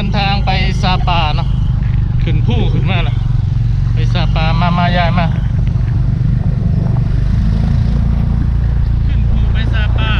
ดินทางไปซาปาเนาะขึ้นผู้ขึ้นมาละไปซาปามามายายมาขึ้นภูไปซาปา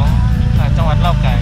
ของจังหวัดเล่าไก่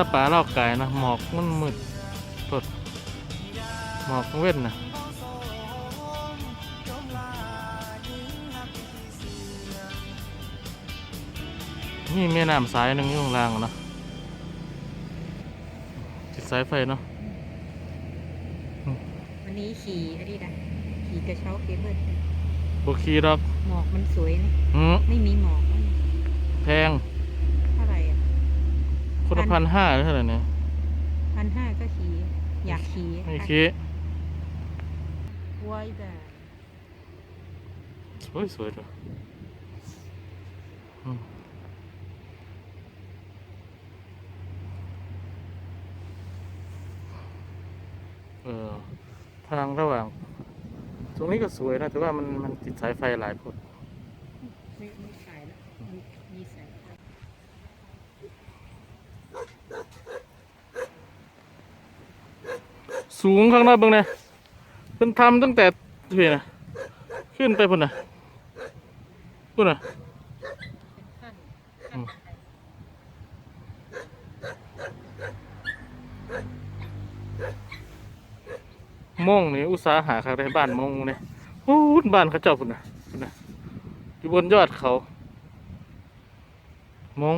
าปาเล่าวไก่นะหมอกมันมืดสดหมอกเว้นนะนี่แม่น้ำสายหนึ่งอยู่ข้างล่างอะเนาะติดสายไฟเนาะวันนี้ขี่อันนี้นะขี่กระเช้าเคเบิลโบคีดอกหมอกมันสวยนี่อืมไม่มีหมอกมันแพง เท่าไหร่อะ คนละ พันห้าหรือเท่าไหร่เนี่ยพันห้าก็ขี่อยากขี่ไม่คิดไว้แต่สวยสวยเลยอืมเออทางระหว่าง ตรงนี้ก็สวยนะแต่ว่ามันมันติดสายไฟหลายพด ไม่ไม่ขายแล้วมีมีสายไฟ สูงข้างหนอกเบิ่งเนี่ยเพิ่นทำตั้งแต่เพี่นะขึ้นไปพุ่นนะพุ่นนะมมองนี่อุตสาหะครับในบ้านมองเนี่ยโอ้ยบ้านเขาเจ้าพุ่นนะพุ่นนะอยู่บนยอดเขามอง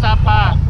Sapa.